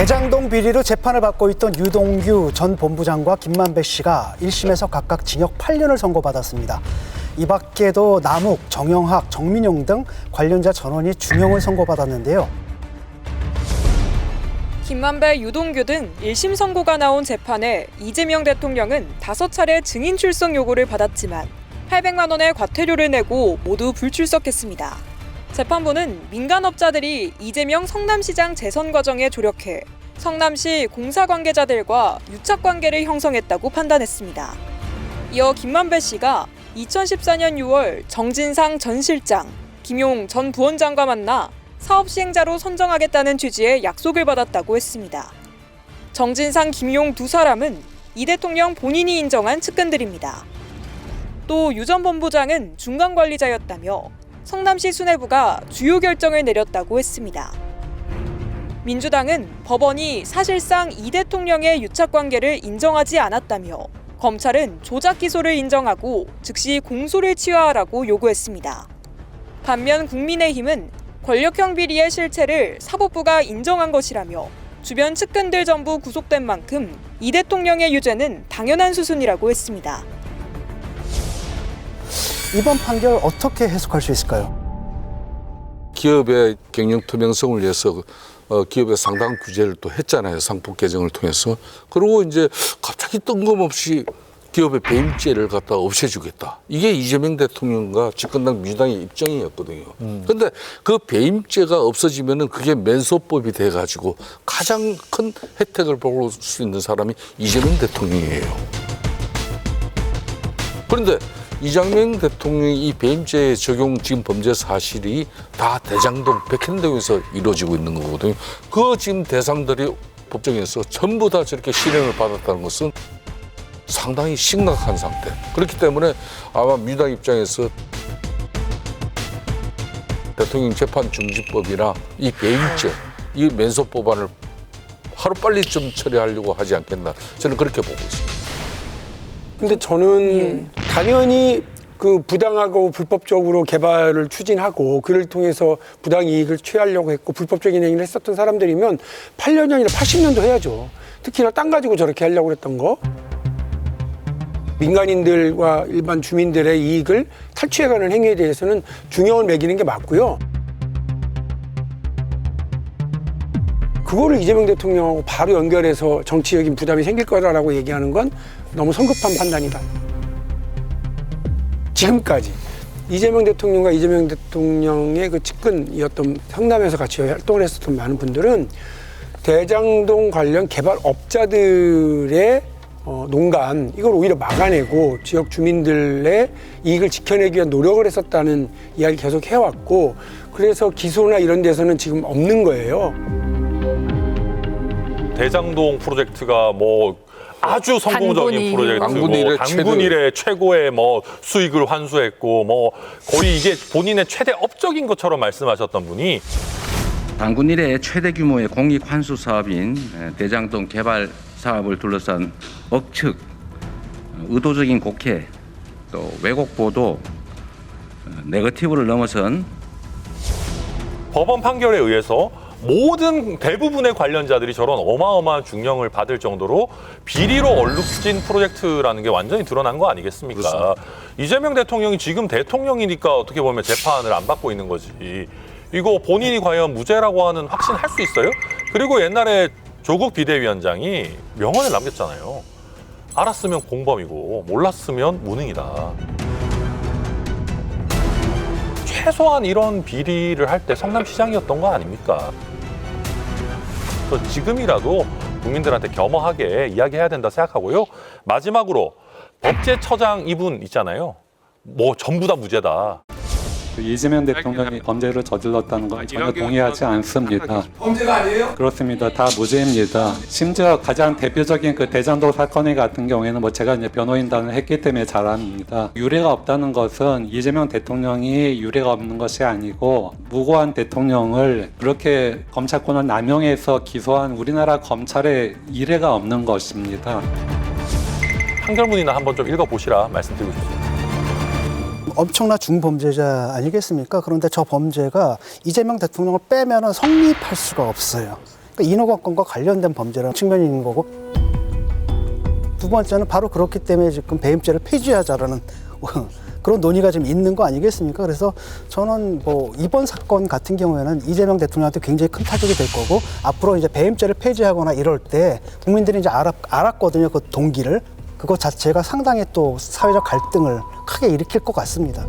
대장동 비리로 재판을 받고 있던 유동규 전 본부장과 김만배 씨가 1심에서 각각 징역 8년을 선고받았습니다. 이 밖에도 남욱, 정영학, 정민용 등 관련자 전원이 중형을 선고받았는데요. 김만배, 유동규 등 1심 선고가 나온 재판에 이재명 대통령은 다섯 차례 증인 출석 요구를 받았지만 800만 원의 과태료를 내고 모두 불출석했습니다. 재판부는 민간업자들이 이재명 성남시장 재선 과정에 조력해 성남시 공사 관계자들과 유착 관계를 형성했다고 판단했습니다. 이어 김만배 씨가 2014년 6월 정진상 전 실장, 김용 전 부원장과 만나 사업 시행자로 선정하겠다는 취지의 약속을 받았다고 했습니다. 정진상, 김용 두 사람은 이 대통령 본인이 인정한 측근들입니다. 또 유 전 본부장은 중간 관리자였다며 성남시 수뇌부가 주요 결정을 내렸다고 했습니다. 민주당은 법원이 사실상 이 대통령의 유착 관계를 인정하지 않았다며 검찰은 조작 기소를 인정하고 즉시 공소를 취하하라고 요구했습니다. 반면 국민의힘은 권력형 비리의 실체를 사법부가 인정한 것이라며 주변 측근들 전부 구속된 만큼 이 대통령의 유죄는 당연한 수순이라고 했습니다. 이번 판결 어떻게 해석할 수 있을까요? 기업의 경영 투명성을 위해서 어, 기업에 상당한 규제를 또 했잖아요. 상법 개정을 통해서. 그리고 이제 갑자기 뜬금없이 기업의 배임죄를 갖다 없애주겠다. 이게 이재명 대통령과 집권당 민주당의 입장이었거든요. 그런데 그 배임죄가 없어지면은 그게 맨소법이 돼가지고 가장 큰 혜택을 볼수 있는 사람이 이재명 대통령이에요. 그런데 이재명 대통령이 이 배임죄 적용 지금 범죄 사실이 다 대장동 백현동에서 이루어지고 있는 거거든요. 그 지금 대상들이 법정에서 전부 다 저렇게 실형을 받았다는 것은 상당히 심각한 상태. 그렇기 때문에 아마 민주당 입장에서 대통령 재판 중지법이나 이 배임죄, 이 면소 법안을 하루 빨리 좀 처리하려고 하지 않겠나 저는 그렇게 보고 있습니다. 근데 저는 당연히 그 부당하고 불법적으로 개발을 추진하고 그를 통해서 부당 이익을 취하려고 했고 불법적인 행위를 했었던 사람들이면 8년이 아니라 80년도 해야죠. 특히나 땅 가지고 저렇게 하려고 그랬던 거. 민간인들과 일반 주민들의 이익을 탈취해가는 행위에 대해서는 중형을 매기는 게 맞고요. 그거를 이재명 대통령하고 바로 연결해서 정치적인 부담이 생길 거다라고 얘기하는 건 너무 성급한 판단이다. 지금까지 이재명 대통령과 이재명 대통령의 그 측근이었던 성남에서 같이 활동을 했었던 많은 분들은 대장동 관련 개발업자들의 어, 농간 이걸 오히려 막아내고 지역 주민들의 이익을 지켜내기 위한 노력을 했었다는 이야기 계속 해왔고 그래서 기소나 이런 데서는 지금 없는 거예요. 대장동 프로젝트가 뭐 아주 성공적인 단군 프로젝트고 단군 이래 단군 최대. 이래 최고의 뭐 수익을 환수했고 뭐 거의 이게 본인의 최대 업적인 것처럼 말씀하셨던 분이 단군 이래 최대 규모의 공익 환수 사업인 에, 대장동 개발 사업을 둘러싼 억측, 어, 의도적인 곡해, 또 왜곡 보도, 어, 네거티브를 넘어선 법원 판결에 의해서 모든 대부분의 관련자들이 저런 어마어마한 중형을 받을 정도로 비리로 얼룩진 프로젝트라는 게 완전히 드러난 거 아니겠습니까? 이재명 대통령이 지금 대통령이니까 어떻게 보면 재판을 안 받고 있는 거지. 이거 본인이 과연 무죄라고 하는 확신할 수 있어요? 그리고 옛날에 조국 비대위원장이 명언을 남겼잖아요. 알았으면 공범이고 몰랐으면 무능이다. 최소한 이런 비리를 할 때 성남시장이었던 거 아닙니까? 저 지금이라도 국민들한테 겸허하게 이야기해야 된다 생각하고요. 마지막으로 법제처장 이분 있잖아요. 뭐 전부 다 무죄다. 그 이재명 대통령이 범죄를 저질렀다는 건 전혀 동의하지 않습니다. 범죄가 아니에요? 그렇습니다. 다 무죄입니다. 심지어 가장 대표적인 그 대장동 사건 같은 경우에는 뭐 제가 이제 변호인단을 했기 때문에 잘 압니다. 유례가 없다는 것은 이재명 대통령이 유례가 없는 것이 아니고 무고한 대통령을 그렇게 검찰권을 남용해서 기소한 우리나라 검찰의 이례가 없는 것입니다. 판결문이나 한번 좀 읽어보시라 말씀드리고 싶습니다. 엄청난 중범죄자 아니겠습니까? 그런데 저 범죄가 이재명 대통령을 빼면은 성립할 수가 없어요. 그러니까 그 인허가권과 관련된 범죄라는 측면이 있는 거고 두 번째는 바로 그렇기 때문에 지금 배임죄를 폐지하자라는 그런 논의가 지금 있는 거 아니겠습니까? 그래서 저는 뭐 이번 사건 같은 경우에는 이재명 대통령한테 굉장히 큰 타격이 될 거고 앞으로 이제 배임죄를 폐지하거나 이럴 때 국민들이 이제 알았, 알았거든요. 그 동기를 그거 자체가 상당히 또 사회적 갈등을 크게 일으킬 것 같습니다.